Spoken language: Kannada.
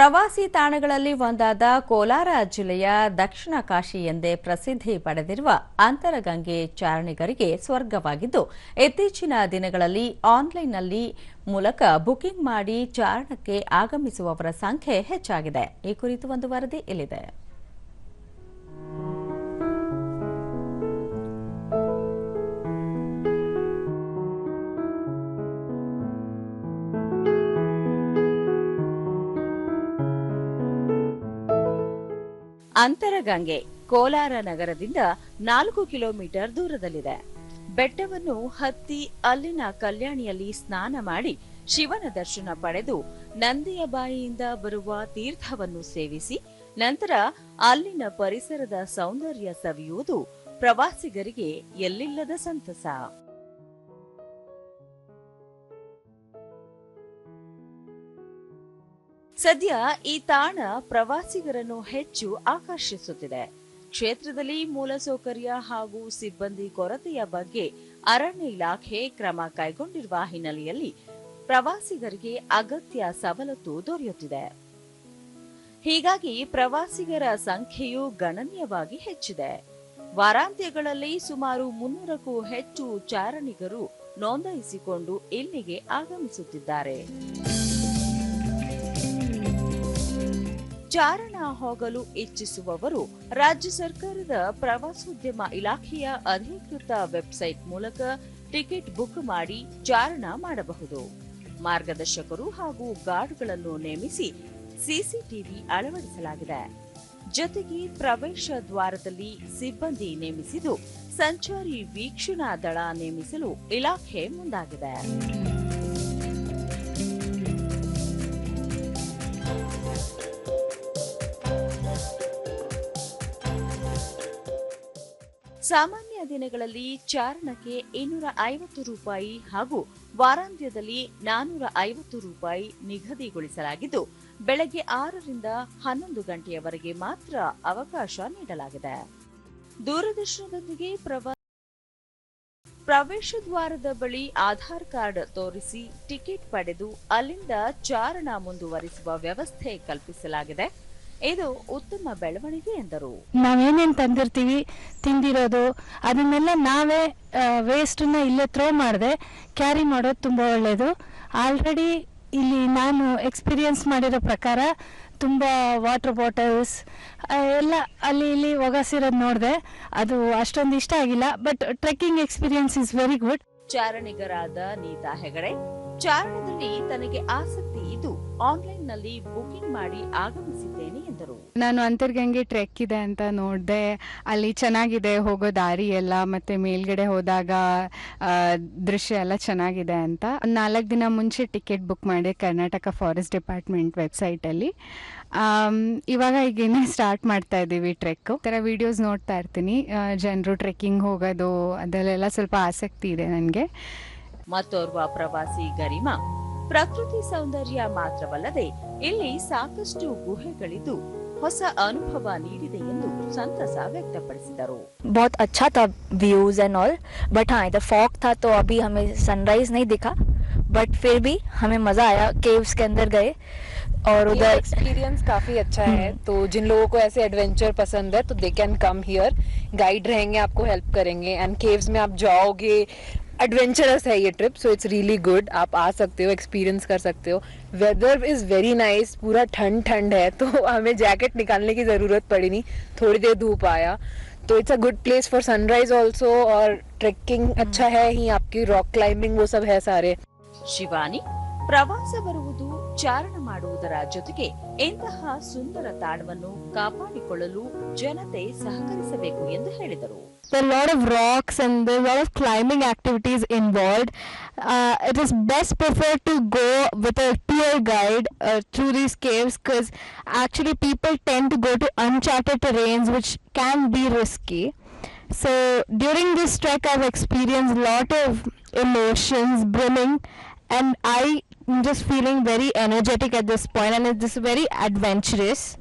ಪ್ರವಾಸಿ ತಾಣಗಳಲ್ಲಿ ಒಂದಾದ ಕೋಲಾರ ಜಿಲ್ಲೆಯ ದಕ್ಷಿಣ ಕಾಶಿ ಎಂದೇ ಪ್ರಸಿದ್ಧಿ ಪಡೆದಿರುವ ಅಂತರಗಂಗೆ ಚಾರಣಿಗರಿಗೆ ಸ್ವರ್ಗವಾಗಿದ್ದು, ಇತ್ತೀಚಿನ ದಿನಗಳಲ್ಲಿ ಆನ್ಲೈನ್ನಲ್ಲಿ ಮೂಲಕ ಬುಕಿಂಗ್ ಮಾಡಿ ಚಾರಣಕ್ಕೆ ಆಗಮಿಸುವವರ ಸಂಖ್ಯೆ ಹೆಚ್ಚಾಗಿದೆ. ಈ ಕುರಿತು ಒಂದು ವರದಿ ಇಲ್ಲಿದೆ. ಅಂತರಗಂಗೆ ಕೋಲಾರ ನಗರದಿಂದ ನಾಲ್ಕು ಕಿಲೋಮೀಟರ್ ದೂರದಲ್ಲಿದೆ. ಬೆಟ್ಟವನ್ನು ಹತ್ತಿ ಅಲ್ಲಿನ ಕಲ್ಯಾಣಿಯಲ್ಲಿ ಸ್ನಾನ ಮಾಡಿ ಶಿವನ ದರ್ಶನ ಪಡೆದು ನಂದಿಯ ಬಾಯಿಯಿಂದ ಬರುವ ತೀರ್ಥವನ್ನು ಸೇವಿಸಿ ನಂತರ ಅಲ್ಲಿನ ಪರಿಸರದ ಸೌಂದರ್ಯ ಸವಿಯುವುದು ಪ್ರವಾಸಿಗರಿಗೆ ಎಲ್ಲಿಲ್ಲದ ಸಂತಸ. ಸದ್ಯ ಈ ತಾಣ ಪ್ರವಾಸಿಗರನ್ನು ಹೆಚ್ಚು ಆಕರ್ಷಿಸುತ್ತಿದೆ. ಕ್ಷೇತ್ರದಲ್ಲಿ ಮೂಲಸೌಕರ್ಯ ಹಾಗೂ ಸಿಬ್ಬಂದಿ ಕೊರತೆಯ ಬಗ್ಗೆ ಅರಣ್ಯ ಇಲಾಖೆ ಕ್ರಮ ಕೈಗೊಂಡಿರುವ ಹಿನ್ನೆಲೆಯಲ್ಲಿ ಪ್ರವಾಸಿಗರಿಗೆ ಅಗತ್ಯ ಸವಲತ್ತು ದೊರೆಯುತ್ತಿದೆ. ಹೀಗಾಗಿ ಪ್ರವಾಸಿಗರ ಸಂಖ್ಯೆಯು ಗಣನೀಯವಾಗಿ ಹೆಚ್ಚಿದೆ. ವಾರಾಂತ್ಯಗಳಲ್ಲಿ ಸುಮಾರು ಮುನ್ನೂರಕ್ಕೂ ಹೆಚ್ಚು ಚಾರಣಿಗರು ನೋಂದಾಯಿಸಿಕೊಂಡು ಇಲ್ಲಿಗೆ ಆಗಮಿಸುತ್ತಿದ್ದಾರೆ. ಚಾರಣ ಹೋಗಲು ಇಚ್ಛಿಸುವವರು ರಾಜ್ಯ ಸರ್ಕಾರದ ಪ್ರವಾಸೋದ್ಯಮ ಇಲಾಖೆಯ ಅಧಿಕೃತ ವೆಬ್ಸೈಟ್ ಮೂಲಕ ಟಿಕೆಟ್ ಬುಕ್ ಮಾಡಿ ಚಾರಣ ಮಾಡಬಹುದು. ಮಾರ್ಗದರ್ಶಕರು ಹಾಗೂ ಗಾರ್ಡ್ಗಳನ್ನು ನೇಮಿಸಿ ಸಿಸಿಟಿವಿ ಅಳವಡಿಸಲಾಗಿದೆ. ಜೊತೆಗೆ ಪ್ರವೇಶ ದ್ವಾರದಲ್ಲಿ ಸಿಬ್ಬಂದಿ ನೇಮಿಸಿದ್ದು, ಸಂಚಾರಿ ವೀಕ್ಷಣಾ ದಳ ನೇಮಿಸಲು ಇಲಾಖೆ ಮುಂದಾಗಿದೆ. ಸಾಮಾನ್ಯ ದಿನಗಳಲ್ಲಿ ಚಾರಣಕ್ಕೆ ಇನ್ನೂರ ಐವತ್ತು ರೂಪಾಯಿ ಹಾಗೂ ವಾರಾಂತ್ಯದಲ್ಲಿ ನಾನೂರ ಐವತ್ತು ರೂಪಾಯಿ ನಿಗದಿಗೊಳಿಸಲಾಗಿದ್ದು, ಬೆಳಗ್ಗೆ ಆರರಿಂದ ಹನ್ನೊಂದು ಗಂಟೆಯವರೆಗೆ ಮಾತ್ರ ಅವಕಾಶ ನೀಡಲಾಗಿದೆ. ದೂರದರ್ಶನದೊಂದಿಗೆ ಪ್ರವಾ, ಪ್ರವೇಶ ದ್ವಾರದ ಬಳಿ ಆಧಾರ್ ಕಾರ್ಡ್ ತೋರಿಸಿ ಟಿಕೆಟ್ ಪಡೆದು ಅಲ್ಲಿಂದ ಚಾರಣ ಮುಂದುವರಿಸುವ ವ್ಯವಸ್ಥೆ ಕಲ್ಪಿಸಲಾಗಿದೆ. ಇದು ಉತ್ತಮ ಬೆಳವಣಿಗೆ ಎಂದರು. ನಾವೇನೇನು ತಂದಿರ್ತೀವಿ? ತಿಂದಿರೋದು ಅದನ್ನೆಲ್ಲ ನಾವೇ ವೇಸ್ಟನ್ನ ಇಲ್ಲೇ ಥ್ರೋ ಮಾಡಿದೆ ಕ್ಯಾರಿ ಮಾಡೋದು ತುಂಬ ಒಳ್ಳೇದು. ಆಲ್ರೆಡಿ ಇಲ್ಲಿ ನಾನು ಎಕ್ಸ್ಪೀರಿಯನ್ಸ್ ಮಾಡಿರೋ ಪ್ರಕಾರ ತುಂಬ ವಾಟರ್ ಬಾಟಲ್ಸ್ ಎಲ್ಲ ಅಲ್ಲಿ ಇಲ್ಲಿ ಒಗಸಿರೋದು ನೋಡಿದೆ. ಅದು ಅಷ್ಟೊಂದು ಇಷ್ಟ ಆಗಿಲ್ಲ but trekking experience is very good ಚಾರಣಿಗರಾದ Neeta Hegde ಚಾರಣದಲ್ಲಿ ತನಗೆ ಆಸಕ್ತಿ ಇದ್ದು ಆನ್ಲೈನ್ನಲ್ಲಿ ಬುಕಿಂಗ್ ಮಾಡಿ ಆಗಮಿಸಿದ್ದೇನೆ ಎಂದರು. ನಾನು ಅಂತರ್ಗಂಗೆ ಟ್ರೆಕ್ ಇದೆ ಅಂತ ನೋಡಿದೆ, ಅಲ್ಲಿ ಚೆನ್ನಾಗಿದೆ ಹೋಗೋ ದಾರಿ ಎಲ್ಲ, ಮತ್ತೆ ಮೇಲ್ಗಡೆ ಹೋದಾಗ ದೃಶ್ಯ ಎಲ್ಲ ಚೆನ್ನಾಗಿದೆ ಅಂತ. ನಾಲ್ಕು ದಿನ ಮುಂಚೆ ಟಿಕೆಟ್ ಬುಕ್ ಮಾಡಿದೆ ಕರ್ನಾಟಕ ಫಾರೆಸ್ಟ್ ಡಿಪಾರ್ಟ್ಮೆಂಟ್ ವೆಬ್ಸೈಟಲ್ಲಿ. ಇವಾಗ ಈಗೇನೆ ಸ್ಟಾರ್ಟ್ ಮಾಡ್ತಾ ಇದ್ದೀವಿ ಟ್ರೆಕ್ ಥರ ವಿಡಿಯೋಸ್ ನೋಡ್ತಾ ಇರ್ತೀನಿ. ಜನರು ಟ್ರೆಕ್ಕಿಂಗ್ ಹೋಗೋದು, ಅದರಲ್ಲೆಲ್ಲ ಸ್ವಲ್ಪ ಆಸಕ್ತಿ ಇದೆ ನನಗೆ. ಮತ್ತೋರ್ವ ಪ್ರವಾಸಿ ಗರಿಮಾ ಪ್ರಕೃತಿ ಸೌಂದರ್ಯ ಮಾತ್ರವಲ್ಲದೆ ಇಲ್ಲಿ ಸಾಕಷ್ಟು ಗುಹೆಗಳಿದ್ದು ಹೊಸ ಅನುಭವ ನೀಡಿದೆ ಎಂದು ಸಂತಸ ವ್ಯಕ್ತಪಡಿಸಿದರು बहुत अच्छा था व्यूज एंड ऑल बट हाँ इधर फॉग था तो अभी हमें सनराइज नहीं दिखा बट फिर भी हमें मजा आया केव्स के अंदर गए और ये उधर एक्सपीरियंस काफी अच्छा है तो जिन लोगों को ऐसे एडवेंचर पसंद है तो they can come here guide रहेंगे आपको हेल्प करेंगे एंड केव्स में आप जाओगे एडवेंचरस है ये trip so it's really good आप आ सकते हो एक्सपीरियंस कर सकते हो. वेदर इज़ वेरी नाइस पूरा ठंड ठंड है तो हमें जैकेट निकालने की ज़रूरत पड़ी नहीं. थोड़ी देर धूप आया. तो it's a good place for sunrise also और ट्रेकिंग अच्छा है ही, आपकी रॉक क्लाइंबिंग वो सब है सारे. शिवानी? ಪ್ರವಾಸ ಬರುವುದು ಚಾರಣ ಮಾಡುವುದರ ಜೊತೆಗೆ ಇಂತಹ ಸುಂದರ ತಾಣವನ್ನು ಕಾಪಾಡಿಕೊಳ್ಳಲು ಜನತೆ ಸಹಕರಿಸಬೇಕು ಎಂದು ಹೇಳಿದರು There are a lot of rocks and there are a lot of climbing activities involved. Uh, it is best preferred to go with a tour guide uh, through these caves because actually people tend to go to uncharted terrains which can be risky. So during this trek, I've experienced a lot of emotions brimming, and I'm just feeling very energetic at this point, and it's very adventurous.